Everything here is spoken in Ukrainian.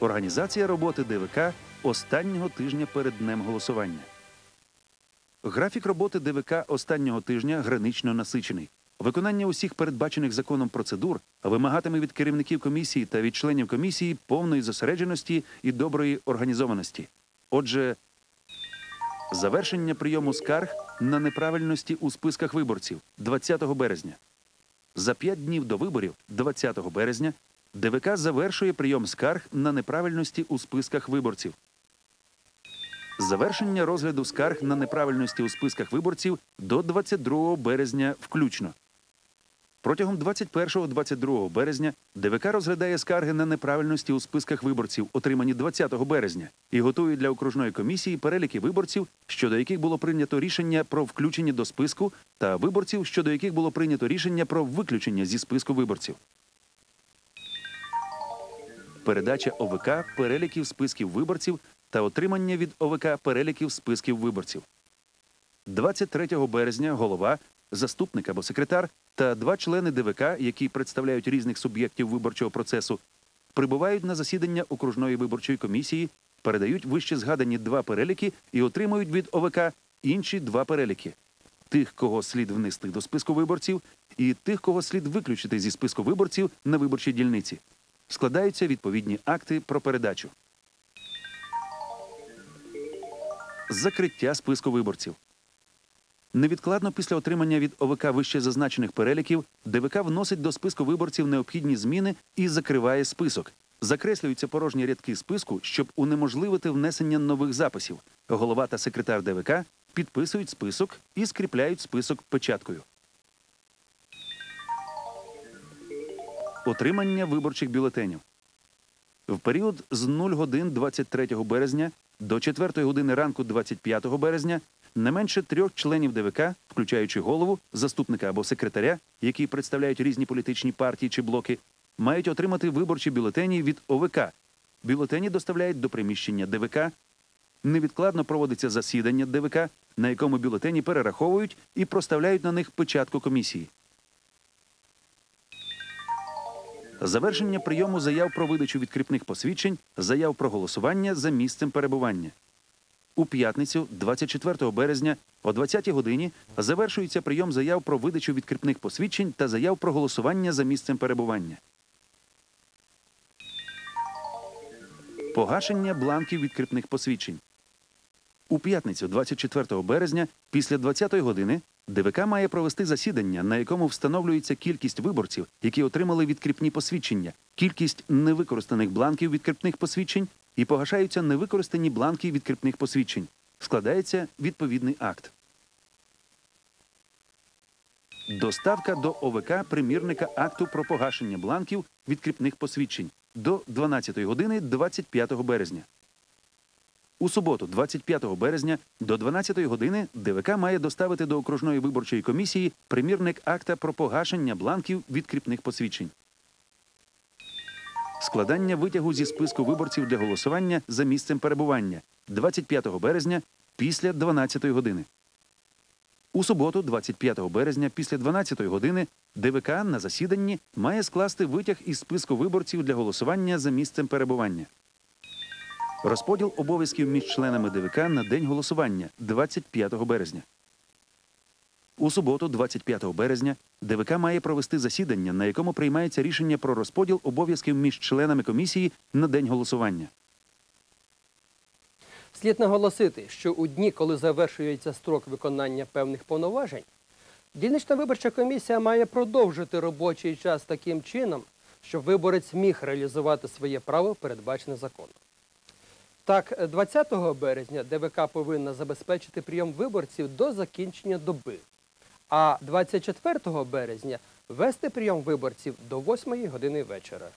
Організація роботи ДВК останнього тижня перед днем голосування. Графік роботи ДВК останнього тижня гранично насичений. Виконання усіх передбачених законом процедур вимагатиме від керівників комісії та від членів комісії повної зосередженості і доброї організованості. Отже, завершення прийому скарг на неправильності у списках виборців 20 березня. За п'ять днів до виборів, 20 березня, ДВК завершує прийом скарг на неправильності у списках виборців. Завершення розгляду скарг на неправильності у списках виборців до 22 березня включно. Протягом 21-22 березня ДВК розглядає скарги на неправильності у списках виборців, отримані 20 березня, і готує для окружної комісії переліки виборців, щодо яких було прийнято рішення про включення до списку, та виборців, щодо яких було прийнято рішення про виключення зі списку виборців. Передача ОВК переліків списків виборців та отримання від ОВК переліків списків виборців. 23 березня голова, заступник або секретар та два члени ДВК, які представляють різних суб'єктів виборчого процесу, прибувають на засідання окружної виборчої комісії, передають вище згадані два переліки і отримують від ОВК інші два переліки: тих, кого слід внести до списку виборців, і тих, кого слід виключити зі списку виборців на виборчій дільниці. Складаються відповідні акти про передачу. Закриття списку виборців. Невідкладно після отримання від ОВК вище зазначених переліків ДВК вносить до списку виборців необхідні зміни і закриває список. Закреслюються порожні рядки списку, щоб унеможливити внесення нових записів. Голова та секретар ДВК підписують список і скріпляють список печаткою. Отримання виборчих бюлетенів. В період з 0 годин 23 березня до 4 години ранку 25 березня не менше трьох членів ДВК, включаючи голову, заступника або секретаря, які представляють різні політичні партії чи блоки, мають отримати виборчі бюлетені від ОВК. Бюлетені доставляють до приміщення ДВК. Невідкладно проводиться засідання ДВК, на якому бюлетені перераховують і проставляють на них печатку комісії. Завершення прийому заяв про видачу відкріпних посвідчень, заяв про голосування за місцем перебування. У п'ятницю, 24 березня, о 20 годині, завершується прийом заяв про видачу відкріпних посвідчень та заяв про голосування за місцем перебування. Погашення бланків відкріпних посвідчень. У п'ятницю, 24 березня, після 20-ї години, ДВК має провести засідання, на якому встановлюється кількість виборців, які отримали відкріпні посвідчення, кількість невикористаних бланків відкріпних посвідчень і погашаються невикористані бланки відкріпних посвідчень. Складається відповідний акт. Доставка до ОВК примірника акту про погашення бланків відкріпних посвідчень до 12 години 25 березня. У суботу, 25 березня, до 12 години ДВК має доставити до окружної виборчої комісії примірник акта про погашення бланків відкріпних посвідчень. Складання витягу зі списку виборців для голосування за місцем перебування 25 березня після 12 години. У суботу, 25 березня, після 12 години, ДВК на засіданні має скласти витяг із списку виборців для голосування за місцем перебування. Розподіл обов'язків між членами ДВК на день голосування 25 березня. У суботу, 25 березня, ДВК має провести засідання, на якому приймається рішення про розподіл обов'язків між членами комісії на день голосування. Слід наголосити, що у дні, коли завершується строк виконання певних повноважень, дільнична виборча комісія має продовжити робочий час таким чином, щоб виборець міг реалізувати своє право, передбачене законом. Так, 20 березня ДВК повинна забезпечити прийом виборців до закінчення доби, а 24 березня вести прийом виборців до 8 години вечора.